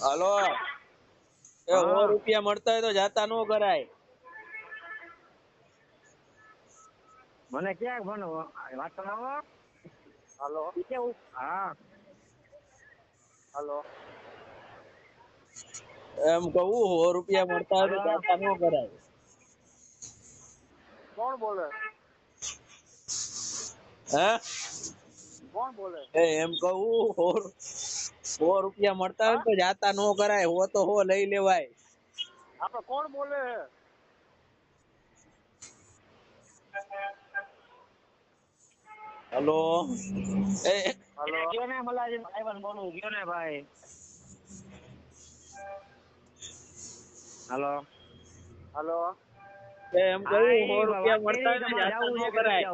હાલો. એ સો હા. રૂપિયા મળતા હોય તો જાતા નો કરાય. મને ક્યાં ફોન વાત આવો હાલો. કેવું હા. હાલો. એમ કહું સો રૂપિયા મળતા હોય તો જાતા નો કરાય. કોણ બોલે? હે? કોણ બોલે એ એમ કહું સો સો રૂપિયા મળતા હોય તો જાતા નો કરાય હો તો હો લઈ લેવાય આપણે કોણ બોલે હે હલો એ હાલો ગયો ને મલાજી ભાઈબંધ બોલું ગયો ને ભાઈ હાલો હાલો એ એમ કહું સો રૂપિયા મળતા હોય તો જાતા નો કરાય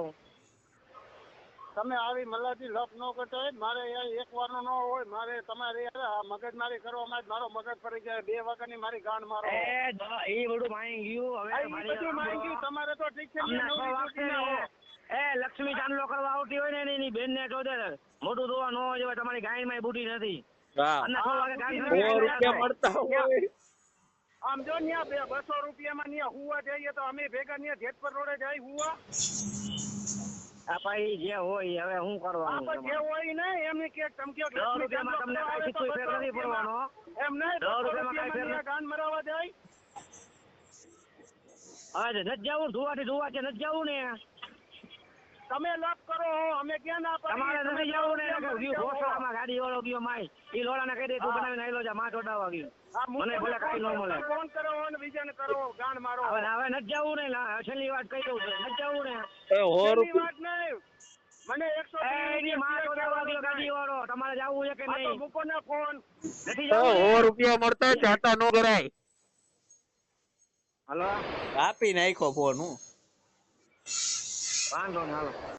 તમે આવી મલાજી લપ ન કટાય મારે યાર એક વાર ન હોય મારે તમારે યાર આ મગજમારી કરવામાં જ મારો મગજ ફરી જાય બે વખતની મારી ગાંઠ મારો. એ બધું માઈ ગયું હવે ઈ મારી બધું મારી તમારે તો ઠીક છે અમને નવરી ખબર ના હોય. એ લક્ષ્મી ચાંદલો કરવા આવતી હોય ને એની બેન ને જોડે મોટું ધોવા ન હોય તમારી ગાયમાં બુટી નથી. હોય. આમ જો ન્યા બે બસો રૂપિયામાં ન્યા હુવા જઈએ તો અમે ભેગા ન્યા જેતપર રોડે જાય હુવા. આ ભાઈ જે હોય હવે શું કરવાનું જે હોય ને એમને કે તમે કયો દસ રૂપિયામાં તમને કાંઈ સિત્તોય ફેર નથી પડવાનો. એમ નહીં દસ રૂપિયામાં કાંઈ ફેર રૂપિયામાં મરાવા જાય. હવે નથી જવું ધુવાથી ધુવા છે નથી જવું ને. તમે લપ કરો અમે ક્યાં ના? તમારે નથી જવું ને. ઘોસડામાં ગાડી વાળો ગયો માય? એ લોડાને કહી દે તું. બનાવીને આયલો જા માં ચોડાવા ગયું મને ભલે કાંઈ ન મળે. ફોન કરો અને બીજાને કરો ગાંઠ મારો. હવે હવે નથી જવું ને છેલ્લી વાત કહી દઉં છું. નથી જવું ને. એ હોર વાત મને એકસો તમારે જવું છે કે નહીં? મૂકો ને ફોન. નથી સો રૂપિયા મળતા હોય તો જાતા નો કરાય હલો. આપી નાખો ફોન હું. વાંધો ને હાલો.